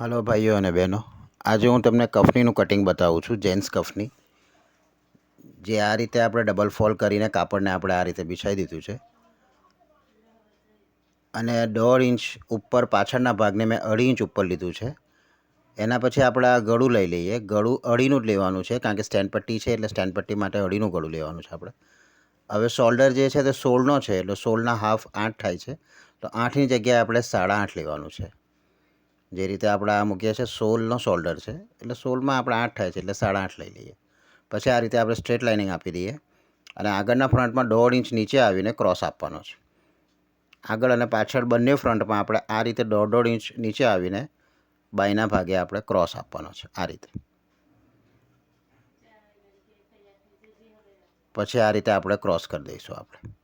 Hello ભાઈઓ અને બહેનો. આજે હું તમને કફનીનું કટિંગ બતાવું છું, જેન્ટ્સ કફની. જે આ રીતે આપણે ડબલ ફોલ કરીને કાપડને આપણે આ રીતે બિછાવી દીધું છે. અને દોઢ ઇંચ ઉપર પાછળના ભાગને મેં અઢી ઇંચ ઉપર લીધું છે. એના પછી આપણે આ ગળું લઈ લઈએ. ગળું અઢીનું જ લેવાનું છે, કારણ કે સ્ટેન્ડ પટ્ટી છે એટલે સ્ટેન્ડ પટ્ટી માટે અઢીનું ગળું લેવાનું છે આપણે. હવે શોલ્ડર જે છે તે સોળનો છે, એટલે સોળના હાફ આઠ થાય છે. તો આઠની જગ્યાએ આપણે સાડા આઠ લેવાનું છે. જે રીતે આપણે આ મૂક્યા છે સોલનો શોલ્ડર છે. એટલે સોલમાં આપણે આઠ થાય છે, એટલે સાડા આઠ લઈ લઈએ. પછી આ રીતે આપણે સ્ટ્રેટ લાઇનિંગ આપી દઈએ અને આગળના ફ્રન્ટમાં દોઢ ઇંચ નીચે આવીને ક્રોસ આપવાનો છે. આગળ અને પાછળ બંને ફ્રન્ટમાં આપણે આ રીતે દોઢ દોઢ ઇંચ નીચે આવીને બાયના ભાગે આપણે ક્રોસ આપવાનો છે, આ રીતે. પછી આ રીતે આપણે ક્રોસ કરી દઈશું આપણે.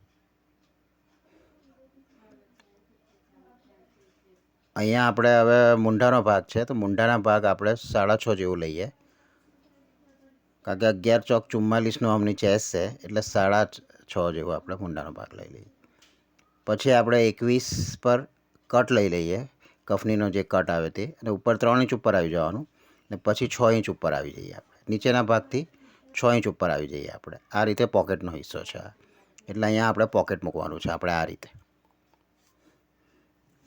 અહીંયા આપણે હવે મૂંઢાનો ભાગ છે, તો મૂંઢાના ભાગ આપણે સાડા છ જેવું લઈએ. કારણ કે અગિયાર ચોક ચુમ્માલીસનો આમની ચેસ છે, એટલે સાડા છ જેવો આપણે મૂંઢાનો ભાગ લઈ લઈએ. પછી આપણે એકવીસ પર કટ લઈ લઈએ, કફનીનો જે કટ આવે તે, અને ઉપર ત્રણ ઇંચ ઉપર આવી જવાનું, ને પછી છ ઇંચ ઉપર આવી જઈએ આપણે. નીચેના ભાગથી છ ઇંચ ઉપર આવી જઈએ આપણે. આ રીતે પોકેટનો હિસ્સો છે એટલે અહીંયા આપણે પોકેટ મૂકવાનું છે, આપણે આ રીતે.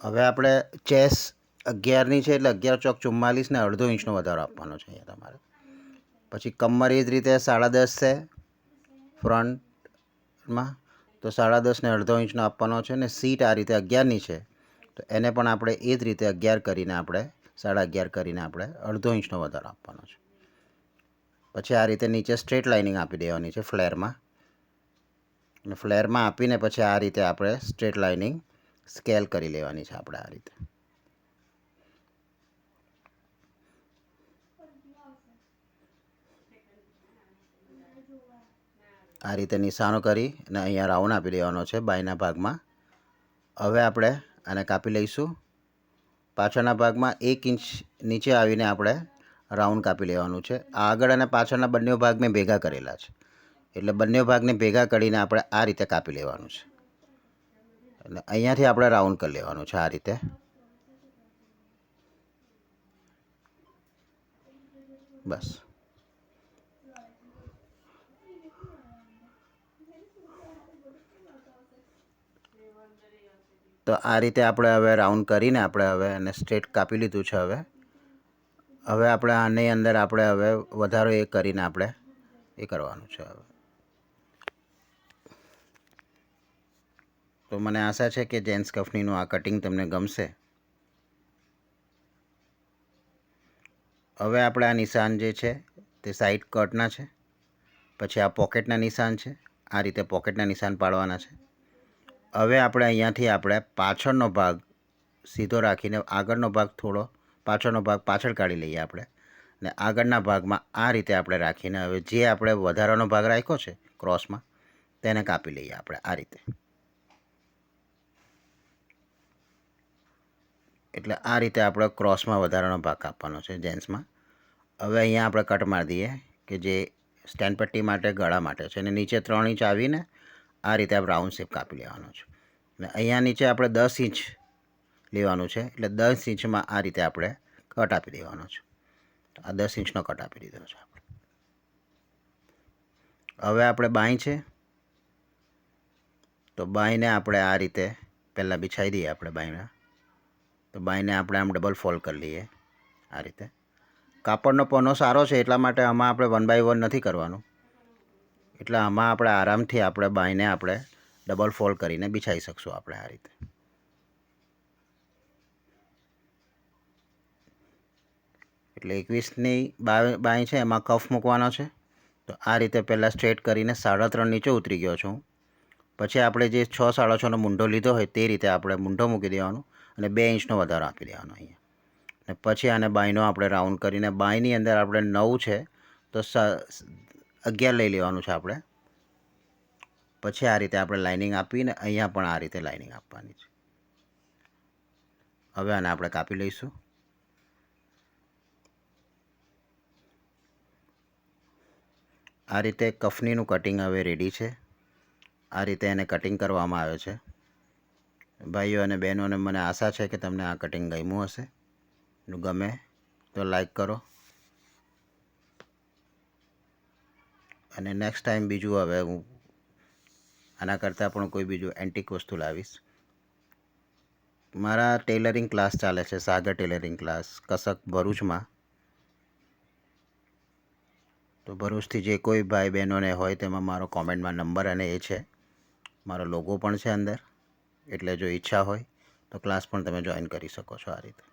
હવે આપણે ચેસ અગિયારની છે એટલે અગિયાર ચોક ચુમ્માલીસને અડધો ઇંચનો વધારો આપવાનો છે અહીંયા તમારે. પછી કમર એ જ રીતે સાડા દસ છે ફ્રન્ટમાં, તો સાડા દસ ને અડધો ઇંચનો આપવાનો છે ને સીટ આ રીતે અગિયારની છે, તો એને પણ આપણે એ જ રીતે અગિયાર કરીને આપણે, સાડા અગિયાર કરીને આપણે અડધો ઇંચનો વધારો આપવાનો છે. પછી આ રીતે નીચે સ્ટ્રેટ લાઇનિંગ આપી દેવાની છે ફ્લેરમાં. અને ફ્લેરમાં આપીને પછી આ રીતે આપણે સ્ટ્રેટ લાઇનિંગ સ્કેલ કરી લેવાની છે આપણે આ રીતે. આ રીતે નિશાનો કરી અને અહીંયા રાઉન્ડ આપી દેવાનો છે બાયના ભાગમાં. હવે આપણે આને કાપી લઈશું. પાછળના ભાગમાં એક ઇંચ નીચે આવીને આપણે રાઉન્ડ કાપી લેવાનું છે. આગળ અને પાછળના બંને ભાગ મેં ભેગા કરેલા છે. એટલે બંને ભાગને ભેગા કરીને આપણે આ રીતે કાપી લેવાનું છે. એટલે અહીંયાથી આપણે રાઉન્ડ કરી લેવાનું છે આ રીતે. બસ. તો આ રીતે આપણે હવે રાઉન્ડ કરીને આપણે હવે એને સ્ટ્રેટ કાપી લીધું છે હવે. હવે આપણે આની અંદર આપણે હવે વધારો એ કરીને આપણે એ કરવાનું છે હવે. તો મને આશા છે કે જેન્ટ્સ કફનીનું આ કટિંગ તમને ગમશે. હવે આપણે આ નિશાન જે છે તે સાઈડ કટના છે, પછી આ પોકેટના નિશાન છે, આ રીતે પોકેટના નિશાન પાડવાના છે. હવે આપણે અહીંયાથી આપણે પાછળનો ભાગ સીધો રાખીને આગળનો ભાગ થોડો પાછળનો ભાગ પાછળ કાઢી લઈએ આપણે. ને આગળના ભાગમાં આ રીતે આપણે રાખીને હવે જે આપણે વધારાનો ભાગ રાખ્યો છે ક્રોસમાં, તેને કાપી લઈએ આપણે આ રીતે. એટલે આ રીતે આપણે ક્રોસમાં વધારાનો ભાગ કાપવાનો છે જેન્ટ્સમાં હવે અહીંયા આપણે કટ મારી દઈએ કે જે સ્ટેન્ડ પટ્ટી માટે, ગળા માટે છે. અને નીચે ત્રણ ઇંચ આવીને આ રીતે આપણે રાઉન્ડ શેપ કાપી લેવાનો છે. અને અહીંયા નીચે આપણે દસ ઇંચ લેવાનું છે. એટલે દસ ઇંચમાં આ રીતે આપણે કટ આપી દેવાનો છે. આ દસ ઇંચનો કટ આપી દીધો છે આપણે. હવે આપણે બાંય છે. તો બાંયને આપણે આ રીતે પહેલાં બિછાવી દઈએ આપણે બાંયના. તો બાંયને આપણે આમ ડબલ ફોલ્ડ કરી લઈએ આ રીતે. કાપડનો પનો સારો છે એટલા માટે આમાં આપણે વન બાય વન નથી કરવાનું. એટલે આમાં આપણે આરામથી આપણે બાંયને આપણે ડબલ ફોલ્ડ કરીને બિછાવી શકશું આપણે આ રીતે. એટલે એકવીસની બાય છે એમાં કફ મૂકવાનો છે. તો આ રીતે પહેલાં સ્ટ્રેટ કરીને સાડા ત્રણ નીચે ઉતરી ગયો છું. પછી આપણે જે છ સાડા છનો મૂંઢો લીધો હોય તે રીતે આપણે મૂંઢો મૂકી દેવાનો. અને બે ઇંચનો વધારો આપી દેવાનો અહીંયા. અને પછી આને બાયનો આપણે રાઉન્ડ કરીને, બાયની અંદર આપણે નવ છે, તો અગિયાર લઈ લેવાનું છે આપણે. પછી આ રીતે આપણે લાઇનિંગ આપીને અહીંયા પણ આ રીતે લાઇનિંગ આપવાની છે. હવે આને આપણે કાપી લઈશું. આ રીતે કફનીનું કટિંગ હવે રેડી છે. આ રીતે એને કટિંગ કરવામાં આવે છે. ભાઈઓ અને બહેનોને મને આશા છે કે તમને આ કટિંગ ગમ્યું હશે. ગમે તો લાઈક કરો. અને નેક્સ્ટ ટાઈમ બીજું હવે હું આના કરતાં પણ કોઈ બીજું એન્ટિક વસ્તુ લાવીશ. મારા ટેલરિંગ ક્લાસ ચાલે છે, સાગર ટેલરિંગ ક્લાસ કસક ભરૂચમાં. તો ભરૂચથી જે કોઈ ભાઈ બહેનોને હોય તેમાં મારો કોમેન્ટમાં નંબર અને એ છે. મારો લોગો પણ છે અંદર. એટલે જો ઈચ્છા હોય તો ક્લાસ પણ તમે જોઈન કરી શકો છો આ રીતે.